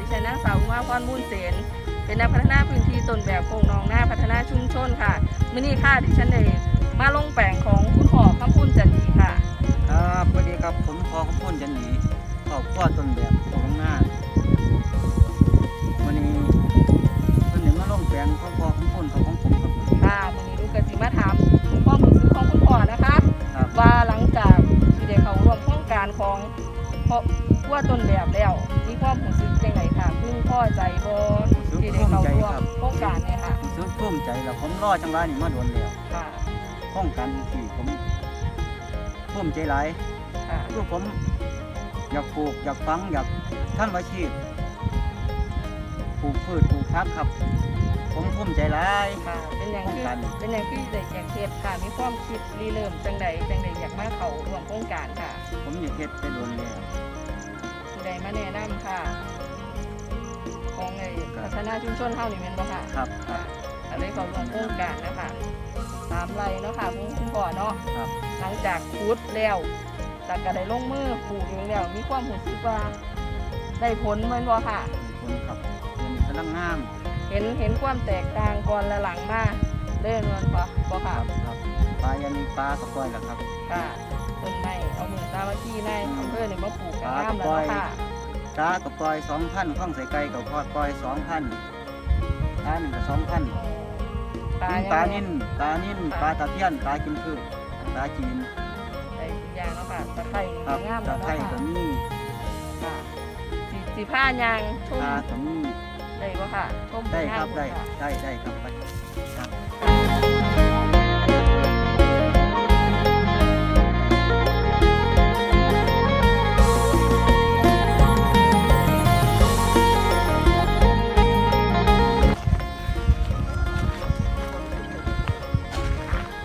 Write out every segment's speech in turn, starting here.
ดิฉันนางสาวอุมาพรมุ่นเสนเป็นนักพัฒนาพื้นที่ต้นแบบโครงนองหน้าพัฒนาชุมชนค่ะมื่อนี้ค่ะดิฉันเองมาลงแปลงของคุณพ่อคำพูนจัน พ่อขั้วต้นแบบแล้วมีความรู้สึกจังไงค่ะพึงพอใจบ่รู้สึกที่ได้ภูมิเข้าใจร่วมครับโครงการเนี่ยค่ะรู้สึกภูมิใจแล้วผมรอจังไรนี่มาโดนแล้วค่ะป้องกันที่ผมภูมิใจหลายค่ะคือผมอยากปลูกอยากฟังอยากทำอาชีพปลูกพืชปลูกพักครับผมภูมิใจหลายค่ะเป็นอย่างที่โครงการเป็นอย่างที่ได้อยากเฮ็ดค่ะมีความคิดรีเริ่มจังใดจังใดอยากมาเข้าร่ วมโครงการค่ะ ผมอยากเฮ็ดไปโดนแล้ว ผู้ใดมาแนะนำค่ะ ของไอ้พัฒนาชุมชนเฮานี่แม่นบ่ค่ะครับคค่ะรับก็เลยเข้าร่วมโครงการนะคะตามไรเนาะค่ะคุณคุณพ่อเนาะครับ หลังจากขุดแล้วแล้วก็ได้ลงมือปลูกเองแล้ว มีความรู้สึกว่าได้ผลแม่นบ่ค่ะ คนครับเป็นกำลังงามเห็นเห็นความแตกต่างก่อนและหลังมาเล่นมันบ่บ่คค่ะรับครับปลายันปลาก็ปล่อยแล้วครับ ค่ะ ต้นไม้เอามือตามมาที่ในอำเภอนี่มาปลูกกันครับงามแล้วเนาะค่ะปลาก็ปล่อยสองพันข้องใส่ไก่ก็พอดปล่อยสองพันปลาหนึ่งก็สองพันปลาปลายังไงนิ่นปลานิ่นปลาตะเพียนปลากินพืชปลาจีนได้ทุกอย่างเนาะค่ะตะไคร้ครับงามตะแล้วไคร้เนาะก็ค่ะมีค่ะสีสีผ้ายางชมปลาก็มีได้บ่ค่ะชมได้งาคมรับได้ค่ะได้ได้ครับไปครับ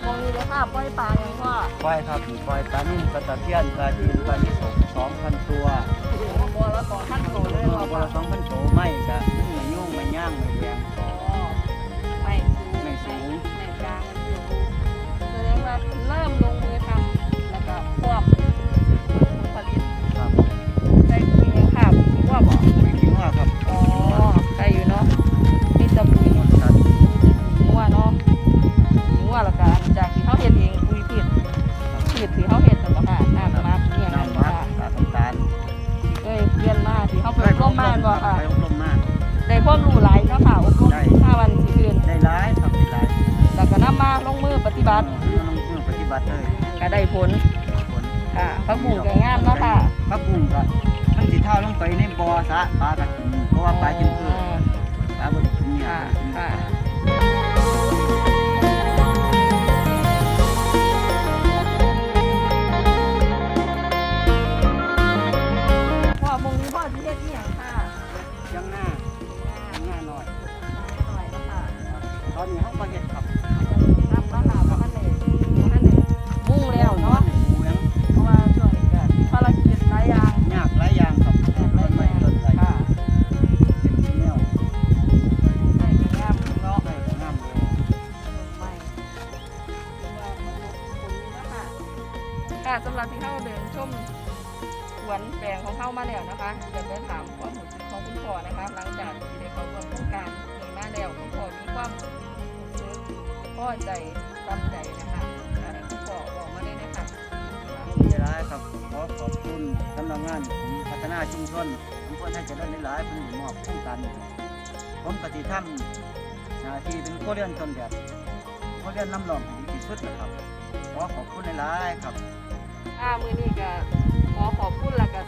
มองนี่เลยค่ะปล่อยปลาอย่างพ่อปล่อยครับปล่อยปลานิ่นปลาตะเพียนปลาจีนปลาที่สองสองพันตัวโอ้โหบัวละสองพันโตเลยเหรอตัวค่ะละสองพัน งมือปฏิบัติลงมือปฏิบัติเลยก็ได้ผลผลค่ะพักบุ้งก็งามเนาะค่ะพักบุ้งก็มันสิเท่าลงไปในบ่อสระปลาก็กินเพราะว่าปลากินพืชปลาบ่ได้กินเนี่ยค่ะบ่ได้กินค่ะพ่อมงนี้พ่อที่เฮ็ดอีหยังค่ะยังหน้ายังหน้าหน่อยหน่อยเนาะค่ะตอนนี้เขาก็เฮ็ด ค่ะสำหรับที่เข้าเดินชมสวนแปลงของเข้ามาแล้วนะคะเดี๋ยวไปถามความรู้สึกของคุณพ่อนะคะ หลังจากที่ได้เข้าร่วมโครงการนี้มาแล้วคุณพ่อมีความรู้สึกพอใจตั้ใจนะคะคุณพ่อบอกมาเลยนะคะภูมิใจายครับขอขอบคุณสำนักงานผมพัฒนาชุมชนอำเภอไทยเจริญหลายๆเพิ่นได้มอบโครงการนี้ผมกติทำหน้าที่เป็นผู้เรียนต้นแบบผู้เรียนนำรองที่สุดนะครับขอขอบคุณหลายๆครับ ค่ะมือนี้ก็ขอขอบคุณและก็